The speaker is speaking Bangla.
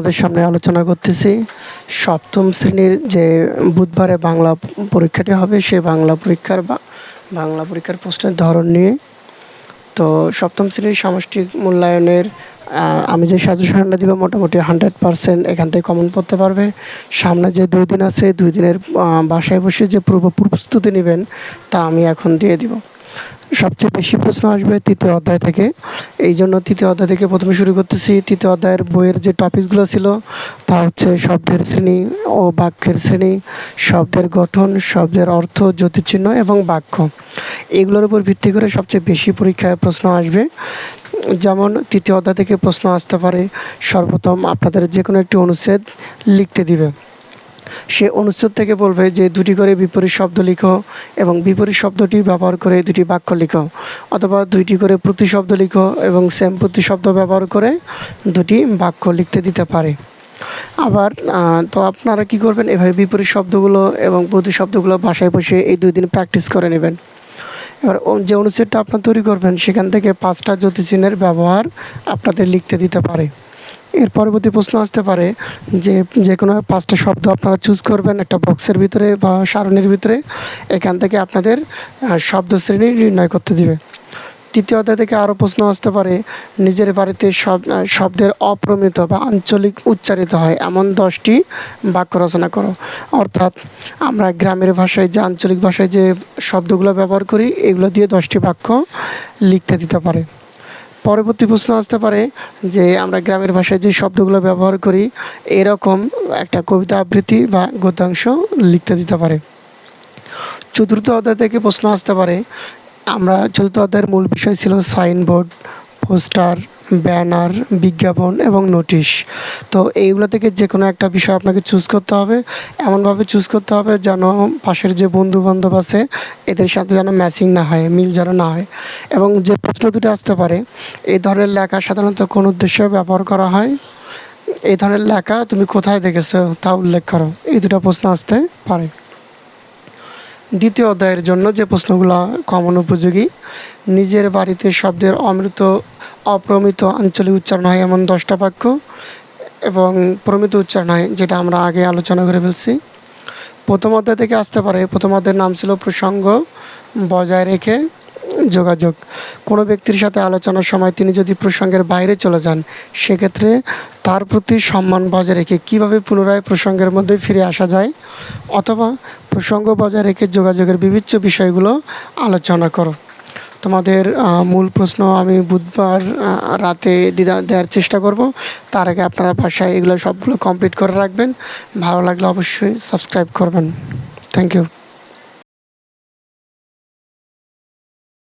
আপনাদের সামনে আলোচনা করতেছি। সপ্তম শ্রেণির যে বুধবারে বাংলা পরীক্ষাটি হবে সে বাংলা পরীক্ষার বা বাংলা পরীক্ষার প্রশ্নের ধরন নিয়ে। তো সপ্তম শ্রেণির সামষ্টিক মূল্যায়নের আমি যে সাজেশনটা দিব মোটামুটি হান্ড্রেড পারসেন্ট এখান থেকে কমন পড়তে পারবে। সামনে যে দুই দিন আছে, দুই দিনের বাসায় বসে যে পূর্ব প্রস্তুতি নেবেন, তা আমি এখন দিয়ে দিব। সবচেয়ে বেশি প্রশ্ন আসবে তৃতীয় অধ্যায় থেকে। এই জন্য তৃতীয় অধ্যায় থেকে প্রথমে শুরু করতেছি। তৃতীয় অধ্যায়ের বইয়ের যে টপিকসগুলো ছিল, তা হচ্ছে শব্দের শ্রেণি ও বাক্যের শ্রেণি, শব্দের গঠন, শব্দের অর্থ, জ্যোতিচিহ্ন এবং বাক্য। এগুলোর উপর ভিত্তি করে সবচেয়ে বেশি পরীক্ষায় প্রশ্ন আসবে। যেমন তৃতীয় অধ্যায় থেকে প্রশ্ন আসতে পারে, সর্বপ্রথম আপনাদের যে কোনো একটি অনুচ্ছেদ লিখতে দিবে। সে অনুচ্ছেদ থেকে বলবে যে দুটি করে বিপরীত শব্দ লিখো এবং বিপরীত শব্দটি ব্যবহার করে দুটি বাক্য লিখো। অথবা দুইটি করে প্রতিশব্দ লিখো এবং সেম প্রতিশব্দ ব্যবহার করে দুটি বাক্য লিখতে দিতে পারে। আবার তো আপনারা কি করবেন? এভাবে বিপরীত শব্দগুলো এবং প্রতিশব্দগুলো বাসায় বসে এই দুই দিন প্র্যাকটিস করে নেবেন। এবার যে অনুচ্ছেদটা আপনার তৈরি করবেন, সেখান থেকে পাঁচটা জ্যোতিচিহ্নের ব্যবহার আপনাদের লিখতে দিতে পারে। এর পরবর্তী প্রশ্ন আসতে পারে যে যে কোনো পাঁচটা শব্দ আপনারা চুজ করবেন একটা বক্সের ভিতরে বা সারণীর ভিতরে, এখান থেকে আপনাদের শব্দ শ্রেণি নির্ণয় করতে দিবে। তৃতীয় অধ্যায় থেকে আরও প্রশ্ন আসতে পারে, নিজের বাড়িতে সব শব্দের অপ্রমিত বা আঞ্চলিক উচ্চারিত হয়, এমন দশটি বাক্য রচনা করো। অর্থাৎ আমরা গ্রামের ভাষায় যে আঞ্চলিক ভাষায় যে শব্দগুলো ব্যবহার করি, এগুলো দিয়ে দশটি বাক্য লিখতে দিতে পারে। পরবর্তী প্রশ্ন আসতে পারে যে আমরা গ্রামের ভাষায় যে শব্দগুলো ব্যবহার করি, এরকম একটা কবিতা আবৃত্তি বা গদ্যাংশ লিখতে দিতে পারে। চতুর্থ অধ্যায় থেকে প্রশ্ন আসতে পারে, আমরা চতুর্থ অধ্যায়ের মূল বিষয় ছিল সাইনবোর্ড, পোস্টার ব্যানার, বিজ্ঞাপন এবং নোটিশ। তো এইগুলো থেকে যে কোনো একটা বিষয় আপনাকে চুজ করতে হবে। এমনভাবে চুজ করতে হবে যেন পাশের যে বন্ধু বান্ধব আছে, এদের সাথে যেন ম্যাচিং না হয়, মিল যেন না হয়। এবং যে প্রশ্ন দুটো আসতে পারে, এই ধরনের লেখা সাধারণত কোন উদ্দেশ্যে ব্যবহার করা হয়? এই ধরনের লেখা তুমি কোথায় দেখেছ তা উল্লেখ করো। এই দুটো প্রশ্ন আসতে পারে। দ্বিতীয় অধ্যায়ের জন্য যে প্রশ্নগুলো কমন উপযোগী, নিজের বাড়িতে শব্দের অমৃত, অপ্রমিত আঞ্চলিক উচ্চারণ হয় এমন দশটা বাক্য এবং প্রমিত উচ্চারণ হয় যেটা আমরা আগে আলোচনা করে ফেলছি। প্রথম অধ্যায় থেকে আসতে পারে। প্রথম অধ্যায়ের নাম ছিল প্রসঙ্গ বজায় রেখে যোগাযোগ। কোনো ব্যক্তির সাথে আলোচনার সময় তিনি যদি প্রসঙ্গের বাইরে চলে যান, সেক্ষেত্রে তার প্রতি সম্মান বজায় রেখে কীভাবে পুনরায় প্রসঙ্গের মধ্যে ফিরে আসা যায়, অথবা প্রসঙ্গ বজায় রেখে যোগাযোগের বিভিন্ন বিষয়গুলো আলোচনা করো। তোমাদের মূল প্রশ্ন আমি বুধবার রাতে দিদা, দেওয়ার চেষ্টা করব। তার আগে আপনারা বাসায় এগুলো সবগুলো কমপ্লিট করে রাখবেন। ভালো লাগলে অবশ্যই সাবস্ক্রাইব করবেন। Thank you